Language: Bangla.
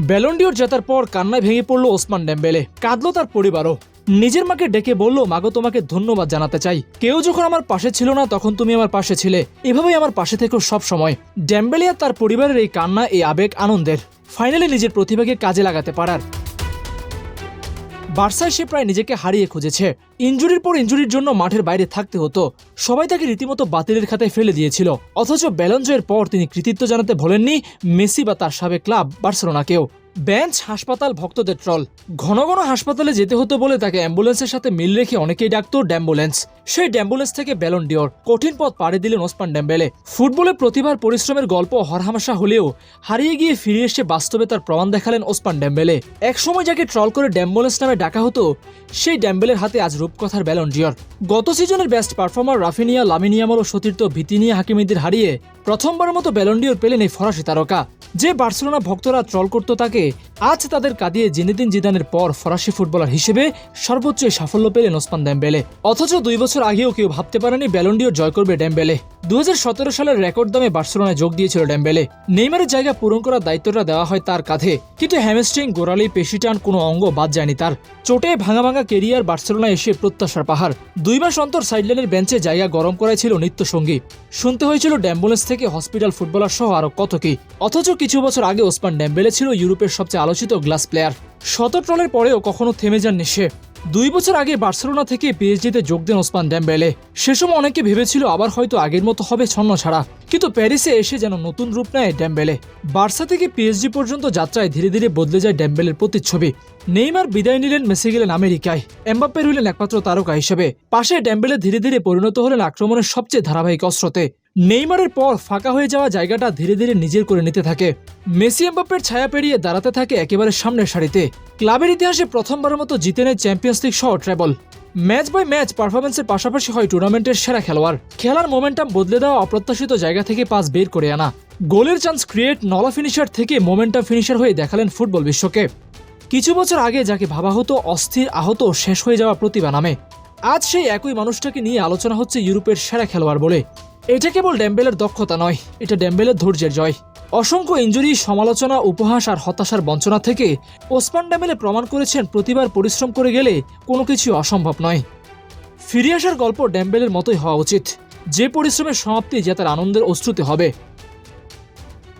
ব্যালন্ডিওর জেতার পর কান্নায় ভেঙে পড়ল ওসমান ডেম্বেলে। কাঁদলো তার পরিবারও। নিজের মাকে ডেকে বলল, মাগো, তোমাকে ধন্যবাদ জানাতে চাই। কেউ যখন আমার পাশে ছিল না, তখন তুমি আমার পাশে ছিলে। এভাবেই আমার পাশে থেকেও সব সময়। ড্যাম্বেলিয়া তার পরিবারের এই কান্না, এই আবেগ আনন্দের। ফাইনালি নিজের প্রতিভাকে কাজে লাগাতে পারার। বার্সায় সে প্রায় নিজেকে হারিয়ে খুঁজেছে। ইঞ্জুরির পর ইঞ্জুরির জন্য মাঠের বাইরে থাকতে হতো। সবাই তাকে রীতিমতো বাতিলের খাতায় ফেলে দিয়েছিল। অথচ ব্যালঞ্জয়ের পর তিনি কৃতিত্ব জানাতে ভোলেননি মেসি বা তার সাবেক ক্লাব বার্সেলোনাকেও। বেঞ্চ, হাসপাতাল, ভক্তদের ট্রল। ঘন ঘন হাসপাতালে যেতে হতো বলে তাকে অ্যাম্বুলেন্সের সাথে মিল রেখে অনেকেই ডাকত ড্যাম্বুলেন্স সেই ড্যাম্বুলেন্স থেকে ব্যালন ডিওর। কঠিন পথ পাড়ি দিলেন ওসমান ড্যাম্বেলে। ফুটবলে প্রতিভার পরিশ্রমের গল্প হরহামাশা হলেও হারিয়ে গিয়ে ফিরে এসে বাস্তবে তার প্রমাণ দেখালেন ওসমান ড্যাম্বেলে। একসময় যাকে ট্রল করে ড্যাম্বুলেন্স নামে ডাকা হতো, সেই ড্যাম্বেলের হাতে আজ রূপকথার ব্যালন ডিওর। গত সিজনের best performer Raphinha Lamine Yamal ও সতীর্থ ভিতিনিয়া হাকিমিদের হারিয়ে প্রথমবারের মতো ব্যালন্ডিওর পেলেন এই ফরাসি তারকা। যে বার্সেলোনা ভক্তরা ট্রল করত তাকে আজ তাদের কাঁদিয়ে জিনেদিন জিদানের পর ফরাসি ফুটবলার হিসেবে সর্বোচ্চ সাফল্য পেলেন ওসমান ড্যাম্বেলে অথচ দুই বছর আগেও কেউ ভাবতে পারেনি ব্যালন্ডিও জয় করবে ড্যাম্বেলে দু হাজার সতেরো সালের রেকর্ড দামে বার্সেলোনায় যোগ দিয়েছিল ড্যাম্বেলে নেইমারের জায়গা পূরণ করার দায়িত্বটা দেওয়া হয় তার কাঁধে। কিন্তু হ্যামস্ট্রিং গোড়ালি পেশিটান, কোনো অঙ্গ বাদ যায়নি তার। চোটে ভাঙা ভাঙা কেরিয়ার বার্সেলোনায় এসে প্রত্যাশার পাহাড়। দুই মাস অন্তর সাইডলাইনের বেঞ্চে জায়গা গরম করাই ছিল নিত্যসঙ্গী। শুনতে হয়েছিল ড্যাম্বুলেন্স থেকে হসপিটাল ফুটবলার সহ আরও কত কি। অথচ কিছু বছর আগে ওসমান ড্যাম্বেলে ছিল ইউরোপের সবচেয়ে আলোচিত গ্লাস প্লেয়ার। শত ট্রলের পরেও কখনো থেমে যাননি সে। দুই বছর আগে বার্সেলোনা থেকে পিএইচডিতে যোগ দেন ওসমান ড্যাম্বেলে সে সময় অনেকে ভেবেছিল আবার হয়তো আগের মতো হবে ছন্ন ছাড়া। কিন্তু প্যারিসে এসে যেন নতুন রূপ নেয় ড্যাম্বেলে বার্সা থেকে পিএইচডি পর্যন্ত যাত্রায় ধীরে ধীরে বদলে যায় ড্যাম্বেলের প্রতিচ্ছবি। নেইমার বিদায় নিলেন মেসি গেলেন আমেরিকায়। এমবাপ্পে হলেন একমাত্র তারকা হিসেবে। পাশে ড্যাম্বেলে ধীরে ধীরে পরিণত হলেন আক্রমণের সবচেয়ে ধারাবাহিক অস্ত্রতে। নেইমারের পর ফাঁকা হয়ে যাওয়া জায়গাটা ধীরে ধীরে নিজের করে নিতে থাকে। মেসি, এমবাপ্পের ছায়া পেরিয়ে দাঁড়াতে থাকে একেবারে সামনের সারিতে। ক্লাবের ইতিহাসে প্রথমবারের মতো জিতে নেয় চ্যাম্পিয়ন্স লিগ সহ ট্রেবল ম্যাচ বাই ম্যাচ পারফরমেন্সের পাশাপাশি হয় টুর্নামেন্টের সেরা খেলোয়াড়। খেলার মোমেন্টাম বদলে দেওয়া অপ্রত্যাশিত জায়গা থেকে পাস বের করে আনা। গোলের চান্স ক্রিয়েট নলা ফিনিশার থেকে মোমেন্টাম ফিনিশার হয়ে দেখালেন ফুটবল বিশ্বকে। কিছু বছর আগে যাকে ভাবা হতো অস্থির আহত শেষ হয়ে যাওয়া প্রতিভা নামে। আজ সেই একই মানুষটাকে নিয়ে আলোচনা হচ্ছে ইউরোপের সেরা খেলোয়াড় বলে। এটা কেবল ড্যাম্বেলের দক্ষতা নয়, এটা ড্যাম্বেলের ধৈর্যের জয়। অসংখ্য ইঞ্জুরি, সমালোচনা, উপহাস আর হতাশার বঞ্চনা থেকে ওসমান ড্যাম্বেলে প্রমাণ করেছেন প্রতিবার পরিশ্রম করে গেলে কোনো কিছু অসম্ভব নয়। ফিরে আসার গল্প ড্যাম্বেলের মতোই হওয়া উচিত। যে পরিশ্রমের সমাপ্তি, যা তার আনন্দের অশ্রুতে হবে।